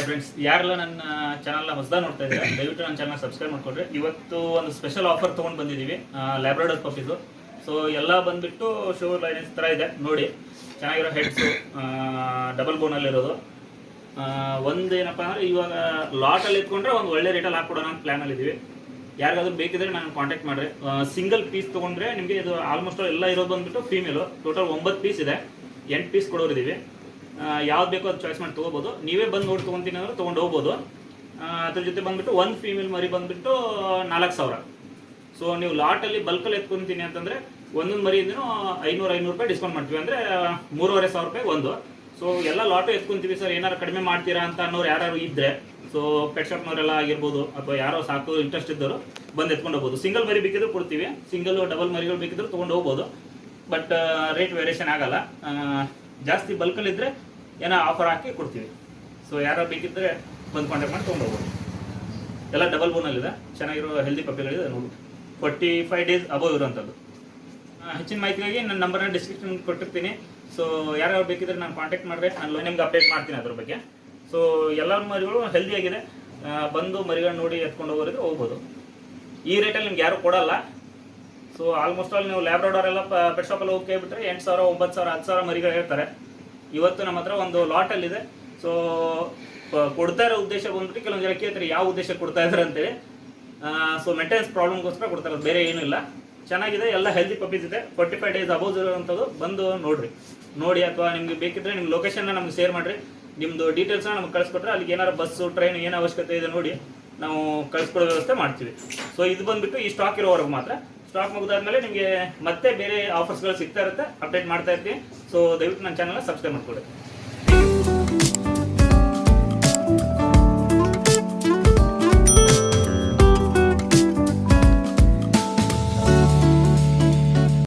Hi friends ಯಾರೆಲ್ಲ ನನ್ನ ಚಾನಲ್ನ ಹೊಸದಾಗಿ ನೋಡ್ತಾ ಇದ್ದಾರೆ, ದಯವಿಟ್ಟು ನನ್ನ ಚಾನಲ್ ಸಬ್ಸ್ಕ್ರೈಬ್ ಮಾಡ್ಕೊಡ್ರಿ ಇವತ್ತು ಒಂದು ಸ್ಪೆಷಲ್ ಆಫರ್ ತೊಗೊಂಡು ಬಂದಿದ್ದೀವಿ ಲ್ಯಾಬ್ರಾಡರ್ ಪಪ್ಪೀಸು ಸೊ ಎಲ್ಲ ಬಂದ್ಬಿಟ್ಟು ಶೋ ಲೈನ್ಸ್ ಥರ ಇದೆ, ನೋಡಿ. ಚೆನ್ನಾಗಿರೋ ಹೆಡ್ಸು ಡಬಲ್ ಬೋನಲ್ಲಿರೋದು ಒಂದು ಏನಪ್ಪ ಅಂದರೆ ಇವಾಗ ಲಾಟಲ್ಲಿ ಇಟ್ಕೊಂಡ್ರೆ ಒಂದು ಒಳ್ಳೆ ರೇಟಲ್ಲಿ ಹಾಕ್ಕೊಡೋಣ ಅಂತ ಪ್ಲ್ಯಾನಲ್ಲಿದ್ದೀವಿ ಯಾರಿಗಾದ್ರೂ ಬೇಕಿದ್ರೆ ನಾನು ಕಾಂಟ್ಯಾಕ್ಟ್ ಮಾಡ್ರಿ. ಸಿಂಗಲ್ ಪೀಸ್ ತೊಗೊಂಡ್ರೆ ನಿಮಗೆ ಇದು ಆಲ್ಮೋಸ್ಟ್ ಎಲ್ಲ ಇರೋದು ಬಂದ್ಬಿಟ್ಟು ಫೀಮೇಲು ಟೋಟಲ್ ಒಂಬತ್ತು ಪೀಸ್ ಇದೆ. ಎಂಟು ಪೀಸ್ ಕೊಡೋರಿದ್ದೀವಿ ಯಾವ್ದು ಬೇಕೋ ಅದು ಚಾಯ್ಸ್ ಮಾಡಿ ತೊಗೋಬೋದು. ನೀವೇ ಬಂದು ನೋಡಿ ತೊಗೊತೀನಿ ಅಂದ್ರೆ ತೊಗೊಂಡು ಹೋಗ್ಬೋದು. ಅದ್ರ ಜೊತೆ ಬಂದ್ಬಿಟ್ಟು ಒಂದು ಫೀಮೇಲ್ ಮರಿ ಬಂದ್ಬಿಟ್ಟು, ನಾಲ್ಕು ಸಾವಿರ. ಸೊ ನೀವು ಲಾಟಲ್ಲಿ ಬಲ್ಕಲ್ಲಿ ಎತ್ಕೊಂತೀನಿ ಅಂತಂದ್ರೆ ಒಂದೊಂದು ಮರಿಯಿಂದನೂ ಐನೂರು ಐನೂರು ರೂಪಾಯಿ ಡಿಸ್ಕೌಂಟ್ ಮಾಡ್ತೀವಿ. ಅಂದರೆ ಮೂರುವರೆ ಸಾವಿರ ರೂಪಾಯಿ ಒಂದು. ಸೊ ಎಲ್ಲ ಲಾಟು ಎತ್ಕೊಂತೀವಿ ಸರ್. ಏನಾರು ಕಡಿಮೆ ಮಾಡ್ತೀರಾ ಅಂತ ಅನ್ನೋರು ಯಾರು ಇದ್ದರೆ ಸೊ ಪೆಟ್ ಶಾಪ್ನವರೆಲ್ಲ ಆಗಿರ್ಬೋದು ಅಥವಾ ಯಾರೋ ಸಾಕು ಇಂಟ್ರೆಸ್ಟ್ ಇದ್ದವರು ಬಂದು ಎತ್ಕೊಂಡು ಹೋಗ್ಬೋದು. ಸಿಂಗಲ್ ಮರಿ ಬೇಕಿದ್ರು ಕೊಡ್ತೀವಿ. ಸಿಂಗಲ್ ಡಬಲ್ ಮರಿಗಳು ಬೇಕಿದ್ರು ತೊಗೊಂಡು ಹೋಗ್ಬೋದು. ಬಟ್ ರೇಟ್ ವೇರಿಯೇಷನ್ ಆಗಲ್ಲ. ಜಾಸ್ತಿ ಬಲ್ಕಲ್ಲಿ ಇದ್ರೆ ಏನೋ ಆಫರ್ ಹಾಕಿ ಕೊಡ್ತೀವಿ. ಸೊ ಯಾರು ಬೇಕಿದ್ರೆ ಬಂದು ಕಾಂಟ್ಯಾಕ್ಟ್ ಮಾಡಿ ತೊಗೊಂಡೋಗ್ಬೋದು ಎಲ್ಲ ಡಬಲ್ ಬೋನಲ್ಲಿದೆ ಚೆನ್ನಾಗಿರೋ ಹೆಲ್ದಿ ಪಪ್ಪಿಗಳಿದೆ, ನೋಡಿ. ಫೋರ್ಟಿ ಫೈವ್ ಡೇಸ್ ಅಬೋವ್ ಇರುವಂಥದ್ದು ಹೆಚ್ಚಿನ ಮಾಹಿತಿಗಾಗಿ ನನ್ನ ನಂಬರ್ನ ಡಿಸ್ಕ್ರಿಪ್ಷನ್ ಕೊಟ್ಟಿರ್ತೀನಿ. ಸೊ ಯಾರ್ಯಾರು ಬೇಕಿದ್ರೆ ನಾನು ಕಾಂಟ್ಯಾಕ್ಟ್ ಮಾಡಿದ್ರೆ ನಾನು ನಿಮ್ಗೆ ಅಪ್ಡೇಟ್ ಮಾಡ್ತೀನಿ ಅದ್ರ ಬಗ್ಗೆ. ಸೊ ಎಲ್ಲ ಮರಿಗಳು ಹೆಲ್ದಿಯಾಗಿದೆ ಬಂದು ಮರಿಗಳನ್ನ ನೋಡಿ ಎತ್ಕೊಂಡು ಹೋಗೋರಿದ್ರೆ ಹೋಗ್ಬೋದು. ಈ ರೇಟಲ್ಲಿ ನಿಮ್ಗೆ ಯಾರು ಕೊಡಲ್ಲ. ಸೊ ಆಲ್ಮೋಸ್ಟ್ ಆಲ್ ನೀವು ಲ್ಯಾಬ್ರಾಡೋರ್ ಎಲ್ಲ ಪೆಟ್ ಶಾಪಲ್ಲಿ ಹೋಗಿ ಕೇಳ್ಬಿಟ್ರೆ ಎಂಟು ಸಾವಿರ, ಒಂಬತ್ತು ಸಾವಿರ, ಹತ್ತು ಸಾವಿರ ಮರಿಗಳು ಹೇಳ್ತಾರೆ. ಇವತ್ತು ನಮ್ಮ ಹತ್ರ ಒಂದು ಲಾಟಲ್ಲಿದೆ ಸೊ ಕೊಡ್ತಾ ಇರೋ ಉದ್ದೇಶ ಬಂದ್ಬಿಟ್ಟು ಕೆಲವೊಂದು ಜನ ಕೇಳ್ತಾರೆ, ಯಾವ ಉದ್ದೇಶ ಕೊಡ್ತಾ ಇದ್ದಾರೆ ಅಂತೇಳಿ. ಸೊ ಮೇಂಟೆನೆನ್ಸ್ ಪ್ರಾಬ್ಲಮ್ಗೋಸ್ಕರ ಕೊಡ್ತಾ ಇರೋದು ಬೇರೆ ಏನೂ ಇಲ್ಲ. ಚೆನ್ನಾಗಿದೆ, ಎಲ್ಲ ಹೆಲ್ದಿ ಪಪ್ಪೀಸ್ ಇದೆ. ಫೋರ್ಟಿ ಫೈವ್ ಡೇಸ್ ಅಬೋಸ್ ಇರುವಂಥದ್ದು ಬಂದು ನೋಡ್ರಿ. ನೋಡಿ, ಅಥವಾ ನಿಮ್ಗೆ ಬೇಕಿದ್ರೆ ನಿಮ್ಮ ಲೊಕೇಶನ್ನ ನಮ್ಗೆ ಶೇರ್ ಮಾಡಿರಿ. ನಿಮ್ಮದು ಡೀಟೇಲ್ಸ್ನ ನಮ್ಗೆ ಕಳಿಸ್ಕೊಟ್ರೆ ಅಲ್ಲಿಗೆ ಏನಾರು ಬಸ್ಸು ಟ್ರೈನ್ ಏನು ಅವಶ್ಯಕತೆ ಇದೆ ನೋಡಿ, ನಾವು ಕಳಿಸ್ಕೊಡೋ ವ್ಯವಸ್ಥೆ ಮಾಡ್ತೀವಿ. ಸೊ ಇದು ಬಂದ್ಬಿಟ್ಟು ಈ ಸ್ಟಾಕ್ ಇರೋವರೆಗೂ ಮಾತ್ರ. ಸ್ಟಾಕ್ ಮುಗಿದಾದ್ಮೇಲೆ ನಿಮಗೆ ಮತ್ತೆ ಬೇರೆ ಆಫರ್ಸ್ಗಳು ಸಿಗ್ತಾ ಇರುತ್ತೆ ಅಪ್ಡೇಟ್ ಮಾಡ್ತಾ ಇರ್ತೀನಿ. ಸೊ ದಯವಿಟ್ಟು ನನ್ನ ಚಾನಲ್ನ ಸಬ್ಸ್ಕ್ರೈಬ್ ಮಾಡ್ಕೊಳ್ಳಿ